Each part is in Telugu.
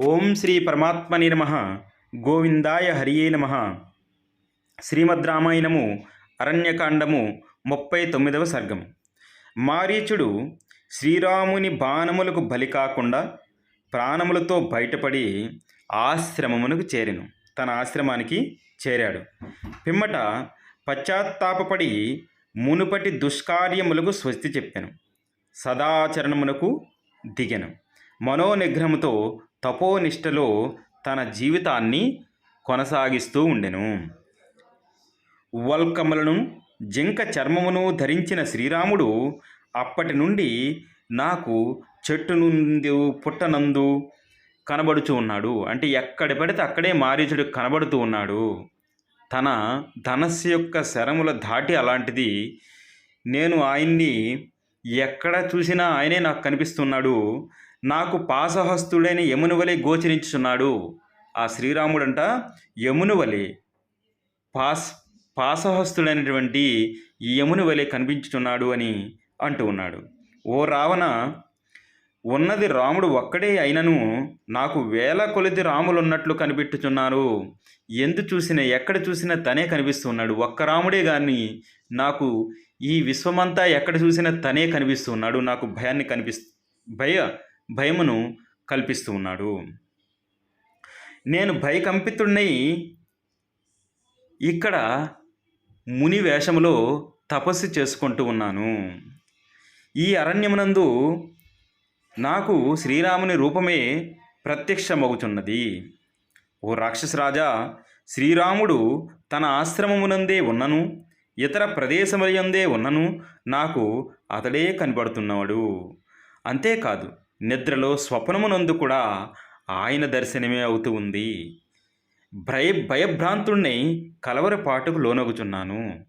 ఓం శ్రీ పరమాత్మని నమ. గోవిందాయ హరియే నమ. శ్రీమద్ రామాయణము అరణ్యకాండము ముప్పై తొమ్మిదవ సర్గం. మారీచుడు శ్రీరాముని బాణములకు బలి కాకుండా ప్రాణములతో బయటపడి ఆశ్రమమునకు చేరెను. తన ఆశ్రమానికి చేరాడు. పిమ్మట పశ్చాత్తాపడి మునుపటి దుష్కార్యములకు స్వస్తి చెప్పాను. సదాచరణమునకు దిగెను. మనోనిగ్రహముతో తపోనిష్టలో తన జీవితాన్ని కొనసాగిస్తూ ఉండెను. వల్కమలను జింక చర్మమును ధరించిన శ్రీరాముడు అప్పటి నుండి నాకు చెట్టు నుండి పుట్టనందు కనబడుచూ ఉన్నాడు. అంటే ఎక్కడ పడితే అక్కడే మారీచుడు కనబడుతూ ఉన్నాడు. తన ధనస్సు యొక్క శరముల దాటి అలాంటిది నేను ఆయన్ని ఎక్కడ చూసినా ఆయనే నాకు కనిపిస్తున్నాడు. నాకు పాసహస్తుడైన యముని వలె గోచరించుచున్నాడు. ఆ శ్రీరాముడంట యముని వలె పాస్ పాసహస్తుడైనటువంటి ఈ యముని కనిపించుచున్నాడు అని అంటూ ఉన్నాడు. ఓ రావణ ఉన్నది రాముడు ఒక్కడే అయినను నాకు వేల కొలది రాములు ఉన్నట్లు కనిపెట్టుచున్నారు. ఎందు చూసినా ఎక్కడ చూసినా తనే కనిపిస్తున్నాడు. ఒక్క రాముడే కానీ నాకు ఈ విశ్వమంతా ఎక్కడ చూసినా తనే కనిపిస్తున్నాడు. నాకు భయాన్ని కనిపిస్ భయ భయమును కల్పిస్తూ ఉన్నాడు. నేను భయకంపితుడినై ఇక్కడ ముని వేషములో తపస్సు చేసుకుంటూ ఉన్నాను. ఈ అరణ్యమునందు నాకు శ్రీరాముని రూపమే ప్రత్యక్షమవుతున్నది ఓ రాక్షసరాజా శ్రీరాముడు తన ఆశ్రమమునందే ఉన్నను ఇతర ప్రదేశములందే ఉన్నను నాకు అతడే కనబడుతున్నాడు అంతేకాదు నిద్రలో స్వప్నమునందు కూడా ఆయన దర్శనమే అవుతూ ఉంది. భయ భయభ్రాంతుణ్ణి కలవరపాటుకు లోనగుచున్నాను.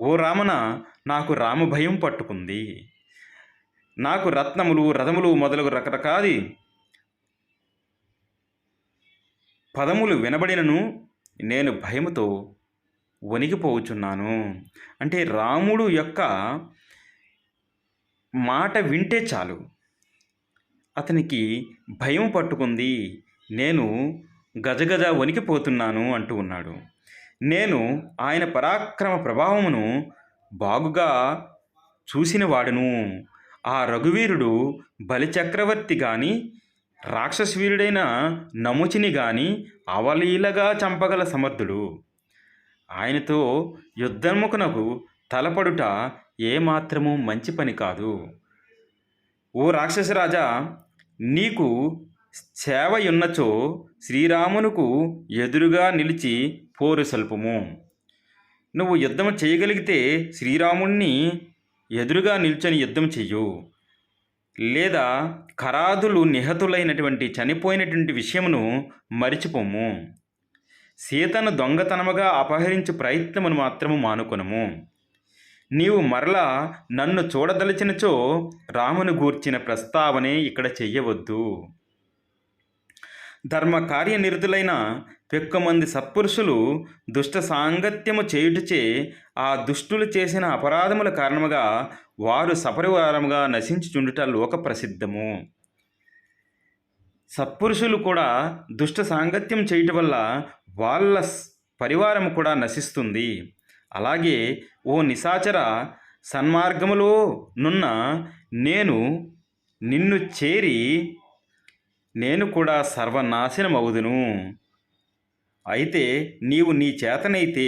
ఓ రామన నాకు రామభయం పట్టుకుంది. నాకు రత్నములు రథములు మొదలగు రకరకాది పదములు వినబడినను నేను భయముతో వణికిపోవచున్నాను అంటే రాముడు యొక్క మాట వింటే చాలు. అతనికి భయం పట్టుకుంది. నేను గజగజ వణికిపోతున్నాను అంటూ ఉన్నాడు. నేను ఆయన పరాక్రమ ప్రభావమును బాగుగా చూసినవాడును ఆ రఘువీరుడు బలిచక్రవర్తి గాని రాక్షసవీరుడైన నముచిని గాని అవలీలగా చంపగల సమర్థుడు. ఆయనతో యుద్ధముఖనకు తలపడుట ఏమాత్రము మంచి పని కాదు. ఓ రాక్షసరాజా నీకు సేవయున్నచో శ్రీరామునుకు శ్రీరామునకు ఎదురుగా నిలిచి పోరు సల్పము. నువ్వు యుద్ధం చేయగలిగితే శ్రీరాముణ్ణి ఎదురుగా నిల్చొని యుద్ధం చెయ్యు. లేదా ఖరాదులు నిహతులైనటువంటి చనిపోయినటువంటి విషయమును మరిచిపోము. సీతను దొంగతనముగా అపహరించే ప్రయత్నమును మాత్రము మానుకొనము. నీవు మరలా నన్ను చూడదలిచినచో రామును గూర్చిన ప్రస్తావనే ఇక్కడ చెయ్యవద్దు. ధర్మ కార్యనిరతులైన పెక్కుమంది సత్పురుషులు దుష్ట సాంగత్యము చేయుటచే ఆ దుష్టులు చేసిన అపరాధముల కారణముగా వారు సపరివారముగా నశించుచుండుట లోక ప్రసిద్ధము సత్పురుషులు కూడా దుష్ట సాంగత్యం చేయటం వల్ల వాళ్ళ పరివారం కూడా నశిస్తుంది. అలాగే ఓ నిశాచర సన్మార్గములో నున్న నేను నిన్ను చేరి నేను కూడా సర్వనాశనమవుదును. అయితే నీవు నీ చేతనైతే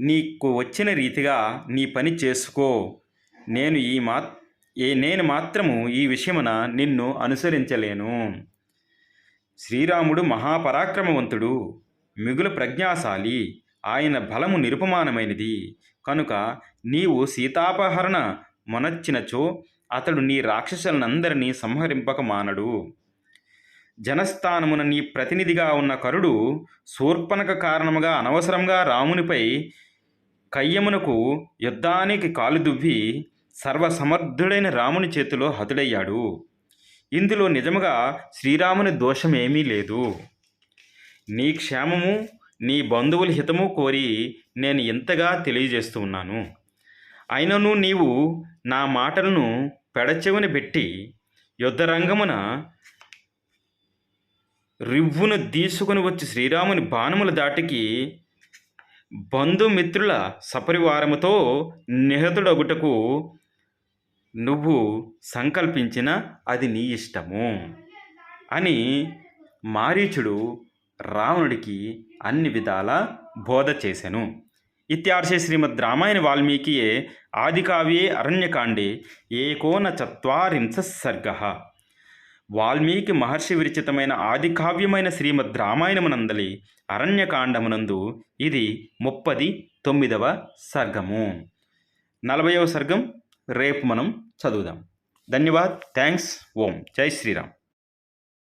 నీకు వచ్చిన రీతిగా నీ పని చేసుకో. నేను ఈ మా ఏ నేను మాత్రము ఈ విషయమున నిన్ను అనుసరించలేను. శ్రీరాముడు మహాపరాక్రమవంతుడు మిగులు ప్రజ్ఞాశాలి. ఆయన బలము నిరుపమానమైనది. కనుక నీవు సీతాపహరణ మొనచ్చినచో అతడు నీ రాక్షసులనందరినీ సంహరింపక మానడు. జనస్థానమున నీ ప్రతినిధిగా ఉన్న కరుడు శూర్పణక కారణముగా అనవసరంగా రామునిపై కయ్యమునకు యుద్ధానికి కాలు దువ్వి సర్వసమర్థుడైన రాముని చేతిలో హతుడయ్యాడు. ఇందులో నిజముగా శ్రీరాముని దోషమేమీ లేదు. నీ క్షేమము నీ బంధువుల హితము కోరి నేను ఇంతగా తెలియజేస్తూ ఉన్నాను. అయినను నీవు నా మాటలను పెడచెవిని పెట్టి యుద్ధరంగమున రివ్వును తీసుకుని వచ్చి శ్రీరాముని బాణముల దాటికి బంధుమిత్రుల సపరివారముతో నిహతుడగుటకు నువ్వు సంకల్పించిన అది నీ ఇష్టము అని మారీచుడు రావణుడికి అన్ని విధాల బోధ చేసెను. ఇత్యార్షే శ్రీమద్ రామాయణ వాల్మీకియే ఆదికావ్యే అరణ్యకాండే ఏకోన చత్వారింశ సర్గ వాల్మీకి మహర్షి విరచితమైన ఆదికావ్యమైన శ్రీమద్ రామాయణమునందలి అరణ్యకాండమునందు ఇది ముప్పది తొమ్మిదవ సర్గము. నలభైవ సర్గం రేపు మనం చదువుదాం. ధన్యవాద్ థ్యాంక్స్ ఓం. జై శ్రీరామ్.